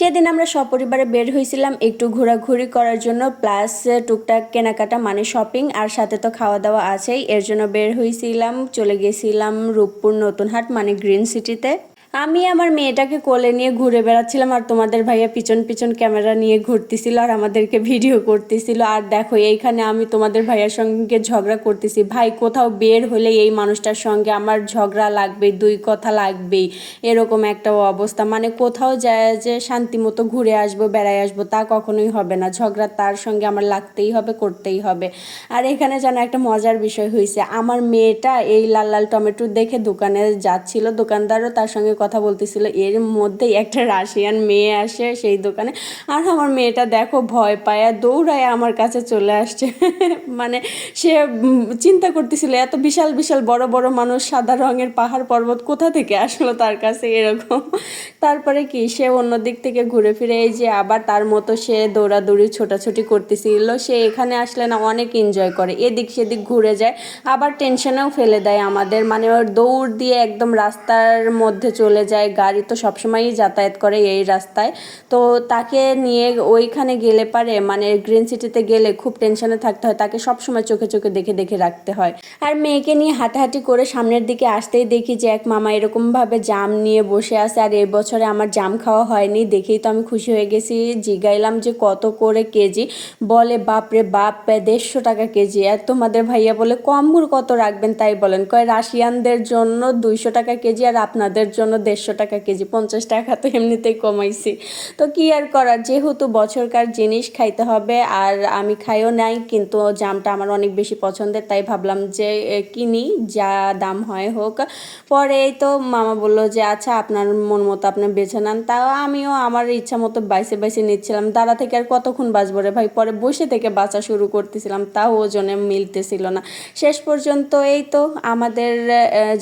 সেদিন আমরা সপরিবারে বের হয়েছিলাম একটু ঘোরাঘুরি করার জন্য প্লাস টুকটাক কেনাকাটা মানে শপিং আর সাথে তো খাওয়া দাওয়া আছেই, এর জন্য বের হয়েছিলাম চলে গেছিলাম রূপপুর নতুন হাট মানে গ্রিন সিটিতে আমি আমার মেয়েটাকে কোলে নিয়ে ঘুরে বেড়াচ্ছিলাম আর তোমাদের ভাইয়া পিছন পিছন ক্যামেরা নিয়ে ঘুরতেছিল আর আমাদেরকে ভিডিও করতেছিল। আর দেখো, এইখানে আমি তোমাদের ভাইয়ার সঙ্গে ঝগড়া করতেছি। ভাই, কোথাও বের হলে এই মানুষটার সঙ্গে আমার ঝগড়া লাগবে, দুই কথা লাগবেই। এরকম একটা অবস্থা। মানে কোথাও যায় যে শান্তি মতো ঘুরে আসব, বেড়াই আসব, তা কখনোই হবে না। ঝগড়া তার সঙ্গে আমার লাগতেই হবে, করতেই হবে। আর এখানে যেন একটা মজার বিষয় হয়েছে আমার মেয়েটা এই লাল লাল টমেটো দেখে দোকানে যাচ্ছিল, দোকানদারও তার সঙ্গে কথা বলতেছিল, এর মধ্যেই একটা রাশিয়ান মেয়ে আসে সেই দোকানে। আর আমার মেয়েটা দেখো ভয় পায় আর দৌড়ায় আমার কাছে চলে আসছে। মানে সে চিন্তা করতেছিল, এত বিশাল বিশাল, বড় বড় মানুষ, সাদা রঙের পাহাড় পর্বত কোথা থেকে আসলো তার কাছে এরকম? তারপরে কি, সে অন্য দিক থেকে ঘুরে ফিরে, এই যে আবার তার মতো সে দৌড়াদৌড়ি, ছোটাছুটি করতেছিল। সে এখানে আসলে না অনেক এনজয় করে, এদিক সেদিক ঘুরে যায়, আবার টেনশনেও ফেলে দেয় আমাদের। মানে ওর দৌড় দিয়ে একদম রাস্তার মধ্যে চলে যায়, গাড়ি তো সবসময়ই যাতায়াত করে এই রাস্তায়। তো তাকে নিয়ে ওইখানে গেলে পারে মানে গ্রিন সিটিতে গেলে খুব টেনশনে থাকতে হয়, তাকে সবসময় চোখে চোখে দেখে দেখে রাখতে হয়। আর মেয়েকে নিয়ে হাঁটাহাঁটি করে সামনের দিকে আসতেই দেখি যে এক মামা এরকমভাবে জাম নিয়ে বসে আছে, আর এই বছরে আমার জাম খাওয়া হয়নি, দেখেই তো আমি খুশি হয়ে গেছি, জিগাইলাম যে কত করে কেজি। বলে বাপরে বাপ দেড়শো টাকা কেজি, আর তোমাদের ভাইয়া বলে, কম্বুর কত রাখবেন তাই বলেন? কয়, রাশিয়ানদের জন্য দুইশো টাকা কেজি, আর আপনাদের জন্য দেড়শো টাকা কেজি, পঞ্চাশ টাকা তো এমনিতেই কমাইছি। তো কি আর করার? যেহেতু বছরকার জিনিস খাইতে হবে আর আমি খাইও নাই, কিন্তু জামটা আমার অনেক বেশি পছন্দের, তাই ভাবলাম যে কিনি, যা দাম হয় হোক। পরে এই তো মামা বলল যে আচ্ছা আপনার মন মতো আপনি বেছে নেন। তাও আমিও আমার ইচ্ছা মতো বাইসে বাইসে নিচ্ছিলাম। দাঁড়া থেকে আর কতক্ষণ বাঁচবো রে ভাই? পরে বসে থেকে বাঁচা শুরু করতেছিলাম, তাও ওজনে মিলতেছিল না। শেষ পর্যন্ত এই তো আমাদের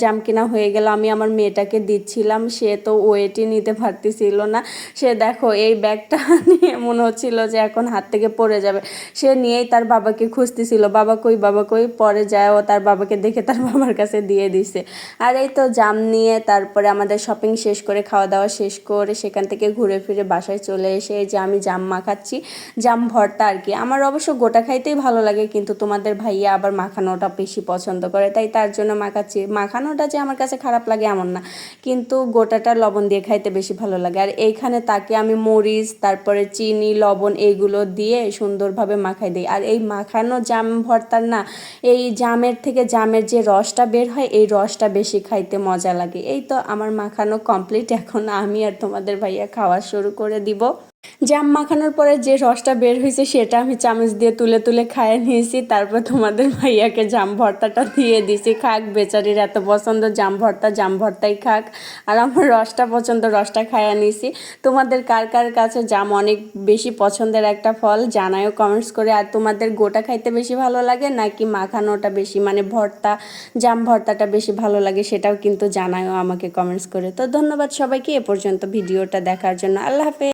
জাম কিনা হয়ে গেল। আমি আমার মেয়েটাকে দিচ্ছিলাম। সে তো ওয়েটই নিতে পারতেছিল না। সে দেখো, এই ব্যাগটা নিয়ে মনে হচ্ছিল যে এখন হাত থেকে পড়ে যাবে। সে নিয়েই তার বাবাকে খুঁজতেছিল, বাবা কই বাবা কই? পরে যায় ও তার বাবাকে দেখে তার বাবার কাছে দিয়ে দিছে। আর এই তো জাম নিয়ে তারপরে আমাদের শপিং শেষ করে খাওয়া দাওয়া শেষ করে সেখান থেকে ঘুরে ফিরে বাসায় চলে এসে যে আমি জাম মাখাচ্ছি, জাম ভর্তা আর কি। আমার অবশ্য গোটা খাইতেই ভালো লাগে, কিন্তু তোমাদের ভাইয়া আবার মাখানোটা বেশি পছন্দ করে, তাই তার জন্য মাখাচ্ছি। মাখানোটা যে আমার কাছে খারাপ লাগে এমন না। কিন্তু গোটাটা লবণ দিয়ে খাইতে বেশি ভালো লাগে। আর এইখানে তাকে আমি মরিচ, তারপরে চিনি, লবণ এইগুলো দিয়ে সুন্দরভাবে মাখাই দিই। আর এই মাখানো জাম ভর্তার না, এই জামের থেকে জামের যে রসটা বের হয়, এই রসটা বেশি খাইতে মজা লাগে। এই তো আমার মাখানো কমপ্লিট এখন আমি আর তোমাদের ভাইয়া খাওয়া শুরু করে দিব। জাম মাখানোর পরে যে রসটা বের হয়েছে সেটা আমি চামচ দিয়ে তুলে তুলে খাইয়ে নিয়েছি। তারপর তোমাদের ভাইয়াকে জাম ভর্তাটা দিয়ে দিছি। খাক, বেচারির এত পছন্দ, জাম ভর্তা, জাম ভর্তাই খাক। আর আমার রসটা পছন্দ, রসটা খাইয়ে নিয়েছি তোমাদের কার কার কাছে জাম অনেক বেশি পছন্দের একটা ফল জানায়ও কমেন্টস করে। আর তোমাদের গোটা খাইতে বেশি ভালো লাগে নাকি মাখানোটা বেশি? মানে ভর্তা, জাম ভর্তাটা বেশি ভালো লাগে সেটাও কিন্তু জানায়ও আমাকে কমেন্টস করে। তো ধন্যবাদ সবাইকে। এ পর্যন্ত ভিডিওটা দেখার জন্য। আল্লাহ হাফেজ।